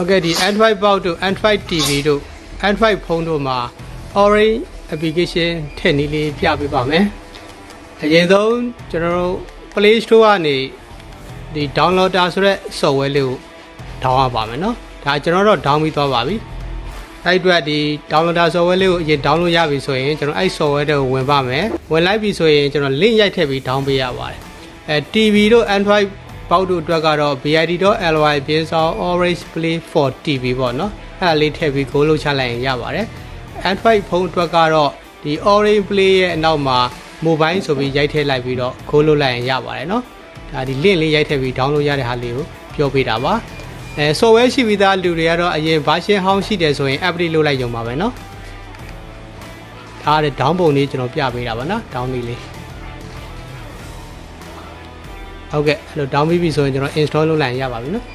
ဟုတ်ကဲ့ဒီ Android box တို့ Android TV တို့ Android ဖုန်းတို့မှာ Orange application ထည့်နည်းလေးပြပေးပါမယ်အရင်ဆုံးကျွန်တော်တို့ Play Store ကနေဒီ downloader ဆိုတဲ့ software လေးကို down ရပါမယ်เนาะဒါကျွန်တော်တော့ down ပြီးသွားပါပြီအဲ့အတွက်ဒီ downloader software လေးကိုအရင် download ရပြီဆိုရင်ကျွန်တော်အဲ့ software တွေကိုဝင်ပါမယ်ဝင်လိုက်ပြီဆိုရင်ကျွန်တော် link ရိုက်ထည့်ပြီး down ပေးရပါတယ်အဲ TV တို့ Android ပေါက်တို့အတွက်ကတော့ bid.ly ဘင်းဆောင် orange play for tv ပေါ့နော်အဲ့ဒါလေးထည့်ပြီး goal လုပ်ချလိုက်ရင်ရပါတယ် android ဖုန်းအတွက်ကတော့ဒီ orange play ရဲ့အနောက်မှာ mobile ဆိုပြီးရိုက်ထည့်လိုက်ပြီးတော့ goal လုပ်လိုက်ရင်ရပါတယ်နော်ဒါဒီ link လေးရိုက်ထည့်ပြီး download ရတဲ့ဟာလေးကိုပြောပေးတာပါအဲ software ရှိပြီးသားလူတွေကတော့အရင် version ဟောင်းရှိတယ်ဆိုရင် update လုပ်လိုက်ရုံပါပဲနော်ဒါရတဲ့ down ပုံလေးကျွန်တော်ပြပေးတာပါနော် down လေး ဟုတ်ကဲ့အဲ့လို down ပြီးပြီဆိုရင်ကျွန်တော် install လုပ်လိုက်ရပါပြီနော်